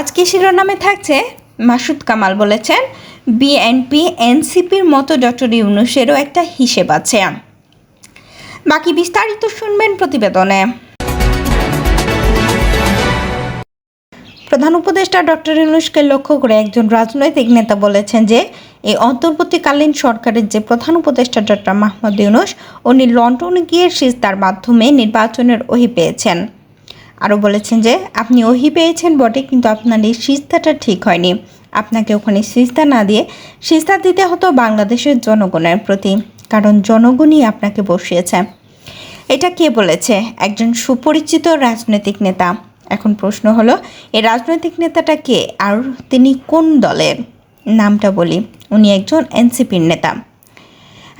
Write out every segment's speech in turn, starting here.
আজকে শিরোনামে থাকছে মাসুদ কামাল বলেছেন, বিএনপি, এনসিপির মতো ডক্টর ইউনুসেরও একটা হিসেব আছে। বাকি বিস্তারিত শুনবেন প্রতিবেদনে। প্রধান উপদেষ্টা ডক্টর ইউনুসকে লক্ষ্য করে একজন রাজনৈতিক নেতা বলেছেন যে, এই অন্তর্বর্তীকালীন সরকারের যে প্রধান উপদেষ্টা ডক্টর মাহমুদ ইউনুস, উনি লন্ডনে গিয়ে সিজদার মাধ্যমে নির্বাচনের ওহি পেয়েছেন। আরও বলেছেন যে, আপনি ওহি পেয়েছেন বটে, কিন্তু আপনার এই সিস্তাটা ঠিক হয়নি। আপনাকে ওখানে সিস্তা না দিয়ে সিস্তা দিতে হতো বাংলাদেশের জনগণের প্রতি, কারণ জনগণই আপনাকে বসিয়েছে। এটা কে বলেছে? একজন সুপরিচিত রাজনৈতিক নেতা। এখন প্রশ্ন হলো, এই রাজনৈতিক নেতাটা কে? আর তিনি কোন দলের? নামটা বলি। উনি একজন এনসিপির নেতা।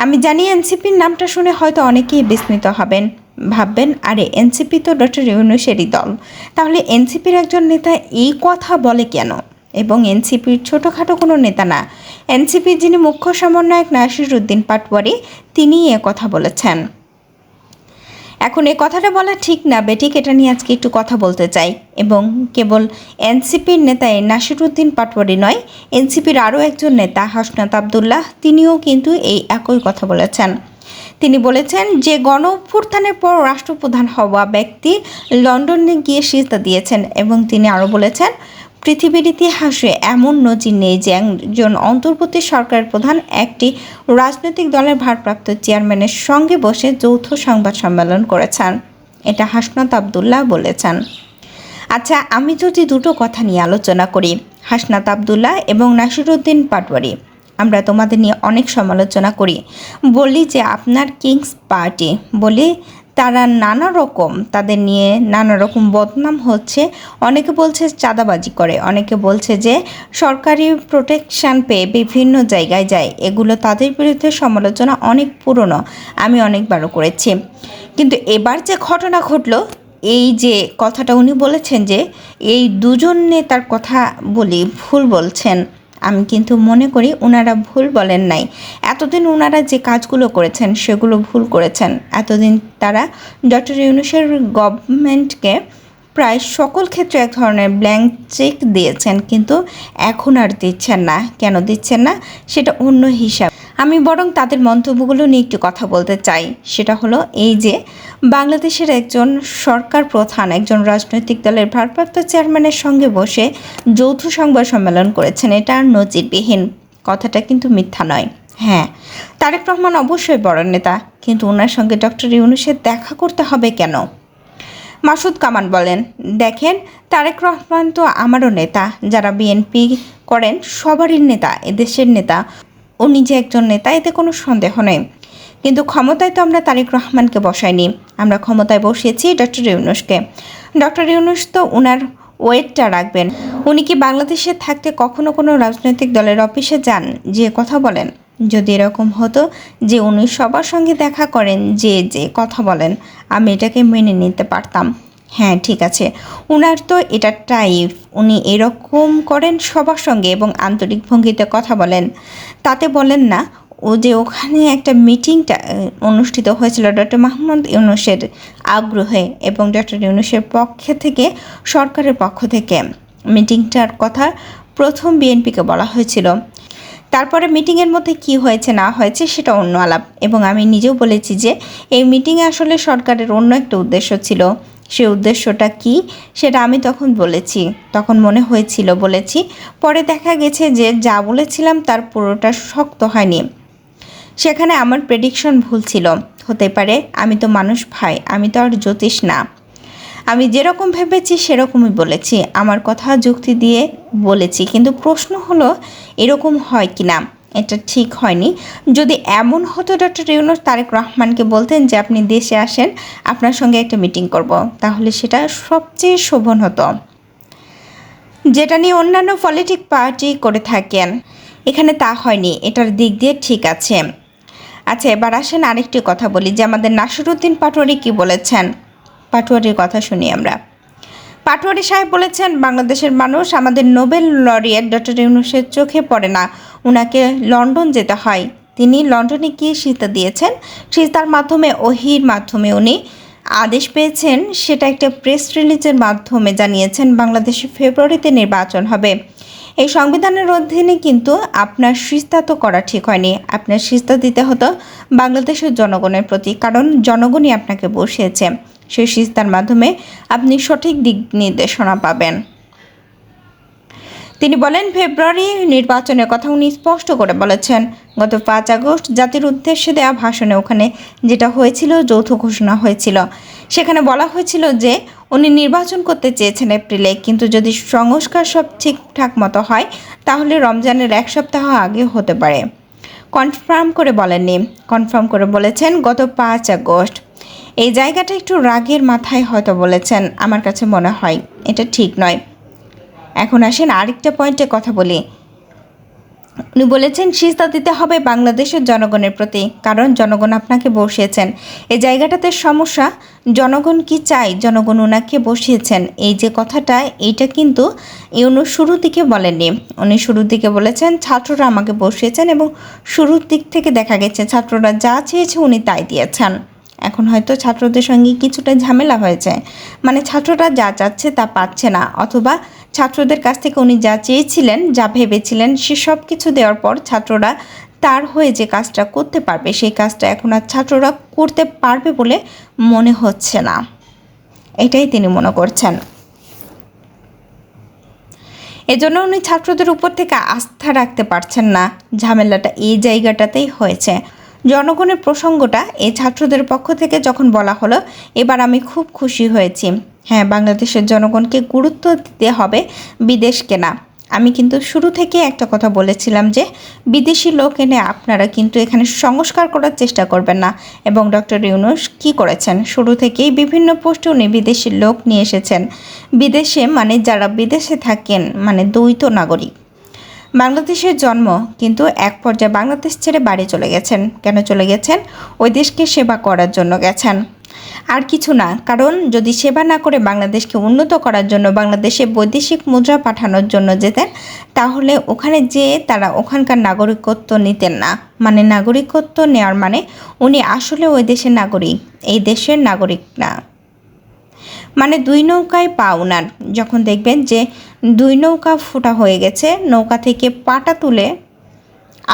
আমি জানি এনসিপির নামটা শুনে হয়তো অনেকেই বিস্মিত হবেন। ভাববেন, আরে, এনসিপি তো ডক্টর ইউনুসেরই দল। তাহলে এনসিপির একজন নেতা এই কথা বলে কেন? এবং এনসিপির ছোটোখাটো কোনো নেতা না। এনসিপির যিনি মুখ্য সমন্বয়ক নাসির উদ্দিন পাটওয়ারি, তিনিই এ কথা বলেছেন। এখন এই কথাটা বলা ঠিক না বেটিক এটা নিয়ে আজকে একটু কথা বলতে চাই। এবং কেবল এনসিপির নেতা নাসিরুদ্দিন পাটওয়ারি নয়, এনসিপির আরও একজন নেতা, হাসনাত আবদুল্লাহ, তিনিও কিন্তু এই একই কথা বলেছেন। তিনি বলেছেন যে গণ অভ্যুত্থানের পর রাষ্ট্রপ্রধান হওয়া ব্যক্তি লন্ডনে গিয়ে সিজদা দিয়েছেন এবং তিনি আরও বলেছেন, পৃথিবীর ইতিহাসে এমন নজির নেই যে একজন অন্তর্বর্তী সরকারের প্রধান একটি রাজনৈতিক দলের ভারপ্রাপ্ত চেয়ারম্যানের সঙ্গে বসে যৌথ সংবাদ সম্মেলন করেছেন। এটা হাসনাত আবদুল্লাহ বলেছেন। আচ্ছা আমি যদি দুটো কথা নিয়ে আলোচনা করি, হাসনাত আবদুল্লাহ এবং নাসিরুদ্দিন পাটওয়ারি আমরা তোমাদের নিয়ে অনেক সমালোচনা করি। বলি যে আপনার কিংস পার্টি, বলি তারা নানা রকম তাদের নিয়ে নানা রকম বদনাম হচ্ছে। অনেকে বলছে চাঁদাবাজি করে, অনেকে বলছে যে সরকারি প্রোটেকশান পেয়ে বিভিন্ন জায়গায় যায়। এগুলো তাদের বিরুদ্ধে সমালোচনা অনেক পুরনো, আমি অনেকবারও করেছি। কিন্তু এবার যে ঘটনা ঘটলো, এই যে কথাটা উনি বলেছেন যে এই দুজন নেতার কথা বলি, ভুল বলছেন। আমি কিন্তু মনে করি ওনারা ভুল বলেন নাই। এতদিন ওনারা যে কাজগুলো করেছেন, সেগুলো ভুল করেছেন। এতদিন তারা ডক্টর ইউনুসের গভর্নমেন্টকে প্রায় সকল ক্ষেত্রে এক ধরনের ব্ল্যাঙ্ক চেক দিয়েছেন, কিন্তু এখন আর দিচ্ছেন না। কেন দিচ্ছেন না? সেটা অন্য হিসাব। আমি বরং তাদের মন্তব্যগুলো নিয়ে একটু কথা বলতে চাই। সেটা হলো এই যে, বাংলাদেশের একজন সরকার প্রধান, একজন রাজনৈতিক দলের ভারপ্রাপ্ত চেয়ারম্যানের সঙ্গে বসে যৌথ সংবাদ সম্মেলন করেছেন। এটা নজিরবিহীন। কথাটা কিন্তু মিথ্যা নয়। হ্যাঁ তারেক রহমান অবশ্যই বড় নেতা, কিন্তু ওনার সঙ্গে ডক্টর ইউনুসের দেখা করতে হবে কেন? মাসুদ কামান বলেন, দেখেন, তারেক রহমান তো আমারও নেতা। যারা বিএনপি করেন, সবারই নেতা, এদেশের নেতা। উনি যে একজন নেতা, এতে কোনো সন্দেহ নেই। কিন্তু ক্ষমতায় তো আমরা তারেক রহমানকে বসাইনি। আমরা ক্ষমতায় বসিয়েছি ডক্টর ইউনুসকে। ডক্টর ইউনুস তো ওনার ওয়েটটা রাখবেন। উনি কি বাংলাদেশে থাকতে কখনো কোনো রাজনৈতিক দলের অফিসে যান? যে কথা বলেন। যদি এরকম হতো যে উনি সবার সঙ্গে দেখা করেন, যে যে কথা বলেন, আমি এটাকে মেনে নিতে পারতাম। হ্যাঁ ঠিক আছে। উনার তো এটা টাইপ উনি এরকম করেন সবার সঙ্গে এবং আন্তরিক ভঙ্গিতে কথা বলেন। তাতে বলেন না, ও যে ওখানে একটা মিটিংটা অনুষ্ঠিত হয়েছিল ডক্টর মাহমুদ ইউনুসের আগ্রহে এবং ডক্টর ইউনুসের পক্ষে থেকে, সরকারের পক্ষ থেকে। মিটিংটার কথা প্রথম বিএনপিকে বলা হয়েছিল। তারপরে মিটিংয়ের মধ্যে কি হয়েছে, না হয়েছে, সেটা অন্য আলাপ। এবং আমি নিজেও বলেছি যে, এই মিটিংয়ে আসলে সরকারের অন্য একটা উদ্দেশ্য ছিল। সে উদ্দেশ্যটা কি সেটা আমি তখন বলেছি। তখন মনে হয়েছিল বলেছি, পরে দেখা গেছে যে যা বলেছিলাম তার পুরোটা শক্ত হয়নি। সেখানে আমার প্রেডিকশন ভুল ছিল। হতে পারে আমি তো মানুষ ভাই, আমি তো আর জ্যোতিষ না। আমি যেরকম ভেবেছি সেরকমই বলেছি। আমার কথা যুক্তি দিয়ে বলেছি, কিন্তু প্রশ্ন হলো এরকম হয় কি না এটা ঠিক হয়নি। যদি এমন হতো ডক্টর ইউনুস তারেক রহমানকে বলতেন যে আপনি দেশে আসেন, আপনার সঙ্গে একটা মিটিং করব, তাহলে সেটা সবচেয়ে শোভন হতো। যেটা নিয়ে অন্যান্য পলিটিক পার্টি করে থাকেন, এখানে তা হয়নি, এটার দিক দিয়ে ঠিক আছে। আচ্ছা এবার আসেন আরেকটি কথা বলি, যে আমাদের নাসিরুদ্দিন পাটোয়ারি কি বলেছেন? পাটোয়ারির কথা শুনি আমরা। পাটোয়ারি সাহেব বলেছেন, বাংলাদেশের মানুষ আমাদের নোবেল লরিয়েট ডক্টর ইউনুসের চোখে পড়ে না। ওনাকে লন্ডন যেতে হয়। তিনি লন্ডনে গিয়ে সীতা দিয়েছেন। সীতার মাধ্যমে ওহির মাধ্যমে উনি আদেশ পেয়েছেন, সেটা একটা প্রেস রিলিজের মাধ্যমে জানিয়েছেন, বাংলাদেশে ফেব্রুয়ারিতে নির্বাচন হবে। এই সংবিধানের অধীনে কিন্তু আপনার সিস্তা তো করা ঠিক হয়নি। আপনার সিস্তা দিতে হতো বাংলাদেশের জনগণের প্রতি, কারণ জনগণই আপনাকে বসিয়েছে। সেই সিস্তার মাধ্যমে আপনি সঠিক দিক নির্দেশনা পাবেন। তিনি বলেন, ফেব্রুয়ারি নির্বাচনের কথা উনি স্পষ্ট করে বলেছেন। গত পাঁচ আগস্ট জাতির উদ্দেশ্যে দেওয়া ভাষণে ওখানে যেটা হয়েছিল, যৌথ ঘোষণা হয়েছিল। সেখানে বলা হয়েছিল যে, উনি নির্বাচন করতে চেয়েছেন এপ্রিলে, কিন্তু যদি সংস্কার সব ঠিকঠাক মতো হয়, তাহলে রমজানের এক সপ্তাহ আগে হতে পারে। কনফার্ম করে বলেননি। কনফার্ম করে বলেছেন, গত পাঁচ আগস্ট। এই জায়গাটা একটু রাগের মাথায় হয়তো বলেছেন, আমার কাছে মনে হয়। এটা ঠিক নয়। এখন আসেন আরেকটা পয়েন্টে কথা বলি। উনি বলেছেন সিস্তা দিতে হবে বাংলাদেশের জনগণের প্রতি, কারণ জনগণ আপনাকে বসিয়েছেন। এই জায়গাটাতে সমস্যা, জনগণ কি চাই জনগণ ওনাকে বসিয়েছেন। এই যে কথাটা, এইটা কিন্তু উনি শুরুর দিকে বলেননি। উনি শুরুর দিকে বলেছেন, ছাত্ররা আমাকে বসিয়েছেন এবং শুরুর দিক থেকে দেখা গেছে, ছাত্ররা যা চেয়েছে উনি তাই দিয়েছেন। এখন হয়তো ছাত্রদের সঙ্গে কিছুটা ঝামেলা হয়েছে। মানে ছাত্ররা যা চাচ্ছে তা পাচ্ছে না, অথবা ছাত্রদের কাছ থেকে উনি যা চেয়েছিলেন, যা ভেবেছিলেন, সে সব কিছু দেওয়ার পর ছাত্ররা তার হয়ে যে কাজটা করতে পারবে, সেই কাজটা এখন আর ছাত্ররা করতে পারবে বলে মনে হচ্ছে না। এটাই তিনি মনে করছেন। এজন্য উনি ছাত্রদের উপর থেকে আস্থা রাখতে পারছেন না। ঝামেলাটা এই জায়গাটাতেই হয়েছে। জনগণের প্রসঙ্গটা এই ছাত্রদের পক্ষ থেকে যখন বলা হলো, এবার আমি খুব খুশি হয়েছি। হ্যাঁ বাংলাদেশের জনগণকে গুরুত্ব দিতে হবে বিদেশকে না আমি কিন্তু শুরু থেকে একটা কথা বলেছিলাম যে, বিদেশি লোক এনে আপনারা কিন্তু এখানে সংস্কার করার চেষ্টা করবেন না। এবং ডক্টর ইউনুস কি করেছেন? শুরু থেকেই বিভিন্ন পোস্টে উনি বিদেশি লোক নিয়ে এসেছেন। বিদেশে মানে যারা বিদেশে থাকেন মানে দ্বৈত নাগরিক বাংলাদেশের জন্ম কিন্তু এক পর্যায়ে বাংলাদেশ ছেড়ে বাড়ি চলে গেছেন। কেন চলে গেছেন? ওই দেশকে সেবা করার জন্য গেছেন। আর কিছু না, কারণ যদি সেবা না করে বাংলাদেশকে উন্নত করার জন্য বাংলাদেশে বৈদেশিক মুদ্রা পাঠানোর জন্য যেতেন, তাহলে ওখানে যে তারা ওখানকার নাগরিকত্ব নিতেন না। মানে নাগরিকত্ব নেওয়ার মানে উনি আসলে ওই দেশের নাগরিক, এই দেশের নাগরিক না। মানে দুই নৌকায় পা উনার যখন দেখবেন যে দুই নৌকা ফোটা হয়ে গেছে। নৌকা থেকে পাটা তুলে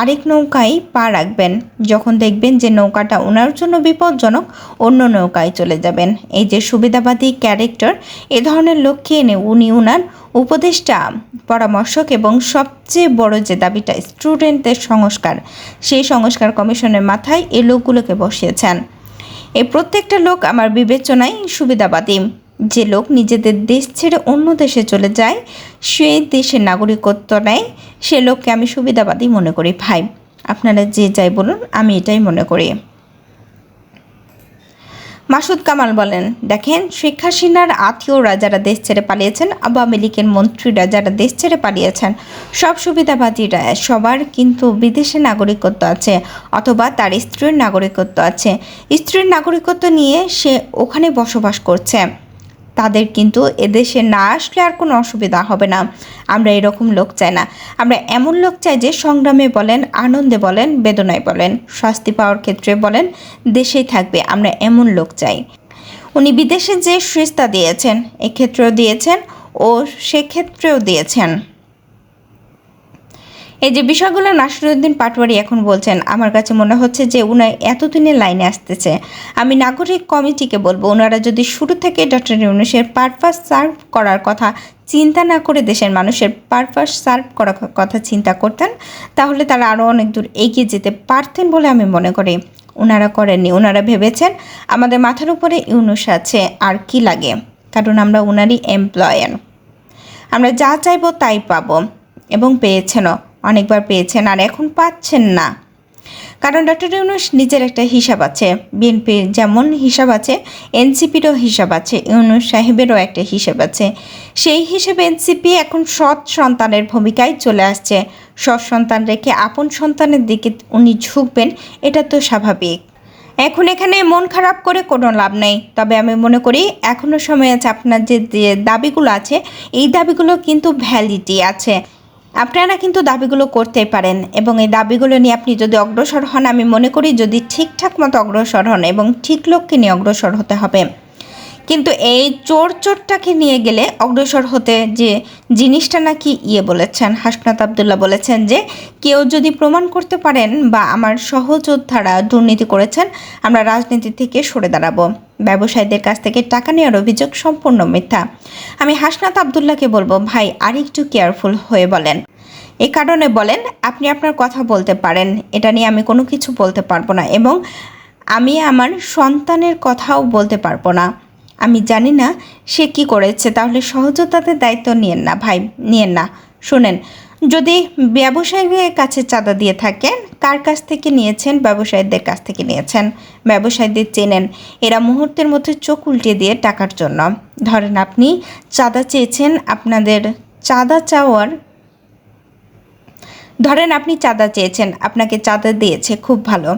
আরেক নৌকায় পা রাখবেন। যখন দেখবেন যে নৌকাটা ওনার জন্য বিপজ্জনক, অন্য নৌকায় চলে যাবেন। এই যে সুবিধাবাদী ক্যারেক্টার, এ ধরনের লক্ষ্যে এনে উনি উনার উপদেষ্টা, পরামর্শক এবং সবচেয়ে বড় যে দাবিটা স্টুডেন্টদের সংস্কার, সেই সংস্কার কমিশনের মাথায় এ লোকগুলোকে বসিয়েছেন। এই প্রত্যেকটা লোক আমার বিবেচনায় সুবিধাবাদী। যে লোক নিজেদের দেশ ছেড়ে অন্য দেশে চলে যায়, সে দেশের নাগরিকত্ব নেয়, সে লোককে আমি সুবিধাবাদী মনে করি। ভাই, আপনারা যে যাই বলুন, আমি এটাই মনে করি। মাসুদ কামাল বলেন, দেখেন, শেখ হাসিনার আত্মীয়রা যারা দেশ ছেড়ে পালিয়েছেন, আওয়ামী লীগের মন্ত্রীরা যারা দেশ ছেড়ে পালিয়েছেন। সব সুবিধাবাদীরা, সবার কিন্তু বিদেশে নাগরিকত্ব আছে, অথবা তার স্ত্রীর নাগরিকত্ব আছে। স্ত্রীর নাগরিকত্ব নিয়ে সে ওখানে বসবাস করছে। তাদের কিন্তু এদেশে না আসলে আর কোনো অসুবিধা হবে না। আমরা এরকম লোক চাই না। আমরা এমন লোক চাই যে সংগ্রামে বলেন, আনন্দে বলেন, বেদনায় বলেন, শাস্তি পাওয়ার ক্ষেত্রে বলেন, দেশেই থাকবে। আমরা এমন লোক চাই। উনি বিদেশে যে সুস্তা দিয়েছেন, এক্ষেত্রেও দিয়েছেন ও সেক্ষেত্রেও দিয়েছেন। এই যে বিষয়গুলো নাসিরুদ্দিন পাটওয়ারি এখন বলছেন, আমার কাছে মনে হচ্ছে যে উনার এতদিনের লাইনে আসতেছে। আমি নাগরিক কমিটিকে বলব ওনারা যদি শুরু থেকে ডক্টর ইউনুসের পারপাস সার্ভ করার কথা চিন্তা না করে দেশের মানুষের পারপাস সার্ভ করার কথা চিন্তা করতেন, তাহলে তারা আরও অনেক দূর এগিয়ে যেতে পারতেন বলে আমি মনে করি। ওনারা করেননি ওনারা ভেবেছেন আমাদের মাথার উপরে ইউনুস আছে, আর কি লাগে? কারণ আমরা ওনারই এমপ্লয়ার আমরা যা চাইব তাই পাবো এবং পেয়েছেনও। অনেকবার পেয়েছেন আর এখন পাচ্ছেন না। কারণ ডক্টর ইউনুস নিজের একটা হিসাব আছে, বিএনপির যেমন হিসাব আছে, এনসিপিরও হিসাব আছে, ইউনুস সাহেবেরও একটা হিসাব আছে। সেই হিসেবে এনসিপি এখন সৎ সন্তানের ভূমিকায় চলে আসছে। সৎ সন্তান রেখে আপন সন্তানের দিকে উনি ঝুঁকবেন, এটা তো স্বাভাবিক। এখন এখানে মন খারাপ করে কোনো লাভ নেই। তবে আমি মনে করি এখনও সময় আছে আপনার যে দাবিগুলো আছে, এই দাবিগুলো কিন্তু ভ্যালিটি আছে। আপনারা কিন্তু দাবিগুলো করতে পারেন এবং এই দাবিগুলো নিয়ে আপনি যদি অগ্রসর হন, আমি মনে করি যদি ঠিকঠাক মতো অগ্রসর হন এবং ঠিক লোককে নিয়ে অগ্রসর হতে হবে। কিন্তু এই চোর চোরটাকে নিয়ে গেলে অগ্রসর হতে যে জিনিসটা নাকি ইয়ে বলেছেন, হাসনাত আবদুল্লাহ বলেছেন যে, কেউ যদি প্রমাণ করতে পারেন বা আমার সহযোদ্ধারা দুর্নীতি করেছেন, আমরা রাজনীতি থেকে সরে দাঁড়াবো। ব্যবসায়ীদের কাছ থেকে টাকা নেওয়ার অভিযোগ সম্পূর্ণ মিথ্যা। আমি হাসনাত আবদুল্লাহকে বলব, ভাই, আর একটু কেয়ারফুল হয়ে বলেন। এ কারণে বলেন, আপনি আপনার কথা বলতে পারেন। এটা নিয়ে আমি কোনো কিছু বলতে পারব না এবং আমি আমার সন্তানের কথাও বলতে পারব না। আমি জানি না সে কি করেছে। তাহলে সহজতাতে দায়িত্ব নিয়েন না, ভাই, নিয়েন না। শুনেন যদি ব্যবসায়ীদের কাছে চাঁদা দিয়ে থাকেন, কার কাছ থেকে নিয়েছেন? ব্যবসায়ীদের কাছ থেকে নিয়েছেন। ব্যবসায়ীদের চেনেন। এরা মুহূর্তের মধ্যে চোখ উল্টে দিয়ে টাকার জন্য। ধরেন আপনি চাঁদা চেয়েছেন আপনাদের চাঁদা চাওয়ার। ধরেন আপনি চাঁদা চেয়েছেন, আপনাকে চাঁদা দিয়েছে, খুব ভালো।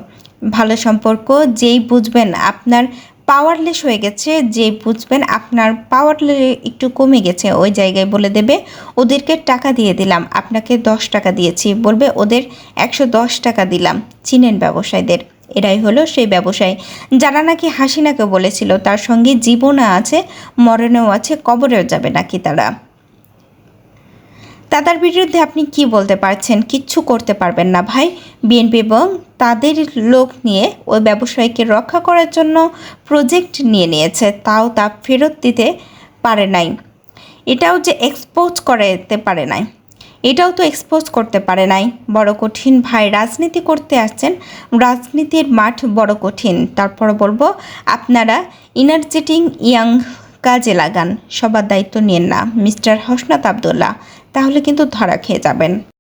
ভালো সম্পর্ক, যেই বুঝবেন আপনার পাওয়ারলেস হয়ে গেছে, যে বুঝবেন আপনার পাওয়ারলে একটু কমে গেছে, ওই জায়গায় বলে দেবে, ওদেরকে টাকা দিয়ে দিলাম, আপনাকে দশ টাকা দিয়েছি। বলবে, ওদের একশো দশ টাকা দিলাম। চিনেন ব্যবসায়ীদের, এরাই হলো সেই ব্যবসায়ী। যারা নাকি হাসিনাকে বলেছিল, তার সঙ্গে জীবনও আছে, মরণেও আছে, কবরেও যাবে নাকি তারা। তাদের বিরুদ্ধে আপনি কি বলতে পারছেন? কিচ্ছু করতে পারবেন না ভাই। বিএনপি এবং তাদের লোক নিয়ে ওই ব্যবসায়ীকে রক্ষা করার জন্য প্রজেক্ট নিয়ে নিয়েছে। তাও তা ফেরত দিতে পারে নাই। এটাও যে এক্সপোজ করতে পারে নাই। এটাও তো এক্সপোজ করতে পারে নাই। বড় কঠিন ভাই, রাজনীতি করতে আসছেন। রাজনীতির মাঠ বড় কঠিন। তারপর বলব, আপনারা ইনার্জেটিং ইয়াং কাজে লাগান। সবার দায়িত্ব নিন না। মিস্টার হসনাত আবদুল্লাহ তাহলে কিন্তু ধরা খেয়ে যাবেন।